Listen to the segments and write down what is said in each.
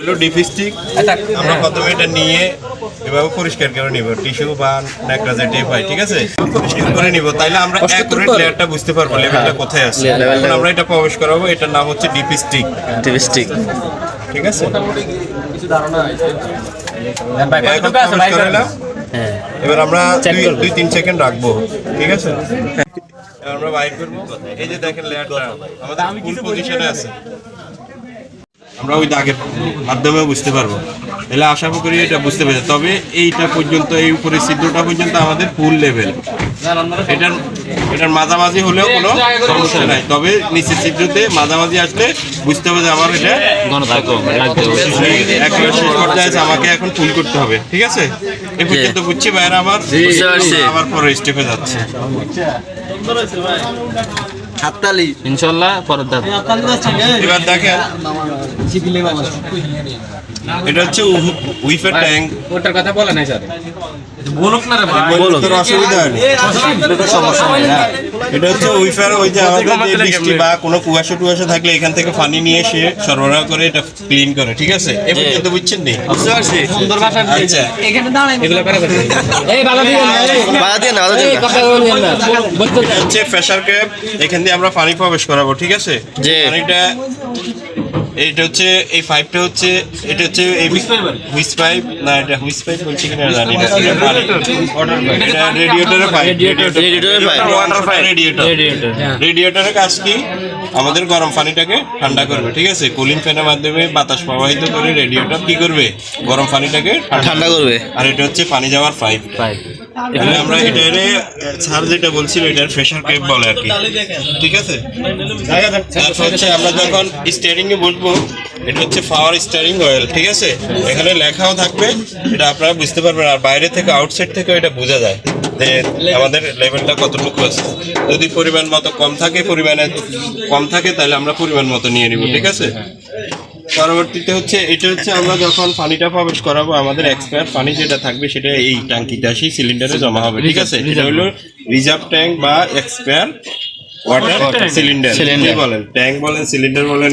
হলো ডিপিস্টিক আমরা প্রথমে এটা নিয়ে এভাবে পরিষ্কার করে নিব। টিস্যু বা ন্যাকড়া টেপ হয় ঠিক আছে? পরিষ্কার করে নিব। তাইলে আমরা অ্যাকুরেট লেয়ারটা বুঝতে পারব লেভেলটা কোথায় আছে। এখন আমরা এটা প্রবেশ করাবো এটার নাম হচ্ছে ডিপিস্টিক টিপস্টিক ঠিক আছে। হ্যাঁ। এবার আমরা দুই- তিন সেকেন্ড রাখব ঠিক আছে? আমরা বাইর করব। এই যে দেখেন লেয়ারটা আমাদের ফুল পজিশনে আছে। আমরা ওই দাগের মাধ্যমে বুঝতে পারব। তাহলে আশা করি এটা বুঝতে পেরেছি। তবে এইটা পর্যন্ত এই উপরে ছিদ্রটা পর্যন্ত আমাদের ফুল লেভেল এটার এটার মাঝামাঝি হলেও কোনো সমস্যা নাই। তবে নিচের ছিদ্রতে মাঝামাঝি আসলে বুঝতে হবে যে আমার এটা একেবারে শেষ পর্যায়ে আমাকে এখন ফুল করতে হবে। ঠিক আছে? এ পর্যন্ত বুঝছি বাইরে আমার। আবার পরে স্টেপে যাচ্ছে। হাততালি। ইনশাল্লাহ পরের ধাপ। এবার দেখেন। এটা হচ্ছে উইফের ট্যাঙ্ক। ওটার কথা বলে নাই স্যার। তোর অসুবিধা হয়নি সমস্যা নেই না এটা হচ্ছে উইফার ওই যে আমাদের যে বৃষ্টি বা কোনো কুয়াশা টুয়াশা থাকলে এখান থেকে পানি নিয়ে এসে সরবরাহ করে এটা ক্লিন করে ঠিক আছে? এ পর্যন্ত বুঝছেন নি? বুঝতে পারছি। সুন্দর ভাষা আচ্ছা। এগুলো করে এই বাধা দিবেন না এই। বাধা দিয়ে না। বাধা দিয়ে না কথা বলবেন না। বলতে এটা হচ্ছে প্রেসার ক্যাপ এখান দিয়ে আমরা পানি প্রবেশ করাবো ঠিক আছে? যে পানিটা এইটা হচ্ছে এই পাইপটা হচ্ছে এটা হচ্ছে এই হুইস পাইপ না এটা হুইস পাইপ বলছি কিনা জানি না। এটা পানি এটা রেডিয়েটরের pipe রেডিয়েটরের pipe. Water pipe radiator radiator রেডিয়েটরের কাজ কি? আমাদের গরম পানিটাকে ঠান্ডা করবে ঠিক আছে? কুলিং ফ্যানের মাধ্যমে বাতাস প্রবাহিত করে রেডিয়েটর কি করবে? গরম পানিটাকে ঠান্ডা করবে। আর এটা হচ্ছে পানি যাওয়ার পাইপ এখানে আমরা স্যার যেটা বলছিল এটার প্রেশার বলে আর কি। ঠিক আছে? তারপর হচ্ছে আমরা যখন এটা হচ্ছে পাওয়ার স্টিয়ারিং অয়েল ঠিক আছে? এখানে লেখাও থাকবে, এটা আপনারা বুঝতে পারবেন। আর বাইরে থেকে আউটসাইড থেকে এটা বোঝা যায় যে আমাদের লেভেলটা কতটুকু আছে। যদি পরিমাণ মতো কম থাকে, পরিমাণে কম থাকে, তাহলে আমরা পরিমাণ মতো নিয়ে নিব, ঠিক আছে? পরবর্তীতে হচ্ছে এটা হচ্ছে আমরা যখন পানিটা প্রবেশ করাবো আমাদের এক্সপায়ার পানি যেটা থাকবে সেটা এই ট্যাঙ্কিতে আসি সিলিন্ডারে জমা হবে ঠিক আছে? এটা হলো রিজার্ভ ট্যাঙ্ক বা এক্সপায়ার ওয়াটার সিলিন্ডার Cylinder. বলেন? ট্যাঙ্ক বলেন সিলিন্ডার বলেন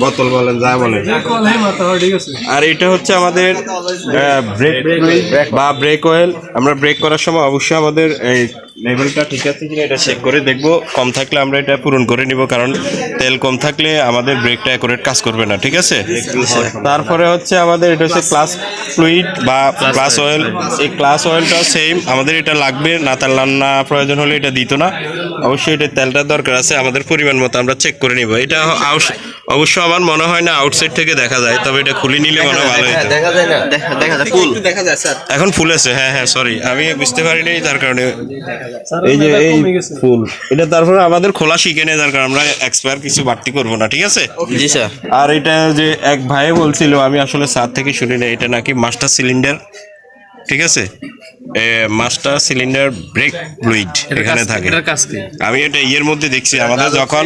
বোতল বলেন যা বলেন। আর এটা হচ্ছে আমাদের ব্রেক বা ব্রেক অয়েল আমরা ব্রেক করার সময় অবশ্যই আমাদের এই লেভেলটা ঠিক আছে কিনা এটা চেক করে দেখব। কম থাকলে আমরা এটা পূরণ করে নিব কারণ তেল কম থাকলে আমাদের ব্রেকটা অ্যাকুরেট কাজ করবে না ঠিক আছে? তারপরে হচ্ছে আমাদের এটা হচ্ছে ক্লাস ফ্লুইড বা ক্লাস অয়েল এই ক্লাস অয়েলটা সেম আমাদের এটা লাগবে না তার রান্না প্রয়োজন হলে এটা দিত না। অবশ্যই এটা তেলটা দরকার আছে আমাদের পরিমাণ মতো আমরা চেক করে নিব। এটা অবশ্য আমার মনে হয় না আউটসাইড থেকে দেখা যায় তবে এটা খুলে নিলে মনে হয় ভালো হতো দেখা যায় না? দেখা দেখা যায় ফুল। এখন ফুল আছে হ্যাঁ হ্যাঁ সরি আমি বুঝতে পারিনি তার কারণে। এই যে এই ফুল এটা তারপরে আমাদের খোলা শিখে নেই তার কারণে আমরা এক্সপায়ার কিছু বাড়তি করব না ঠিক আছে? জি স্যার। আর এটা যে এক ভাই বলছিল আমি আসলে স্যার থেকে শুনি না এটা নাকি মাস্টার সিলিন্ডার ঠিক আছে? মাস্টার সিলিন্ডার ব্রেক ফ্লুইড এখানে থাকে। আমি এটা ইয়ের মধ্যে দেখছি। আমাদের যখন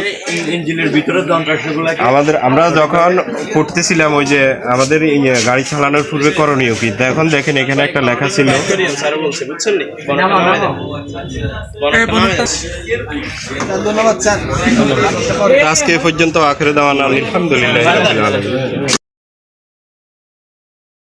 আমাদের আমরা যখন পড়তেছিলাম ওই যে আমাদের গাড়ি চালানোর পূর্বে করণীয় কি? এখন দেখেন এখানে একটা লেখা ছিল। আজকে এ পর্যন্ত আখেরে দেওয়া না আলহামদুলিল্লাহ।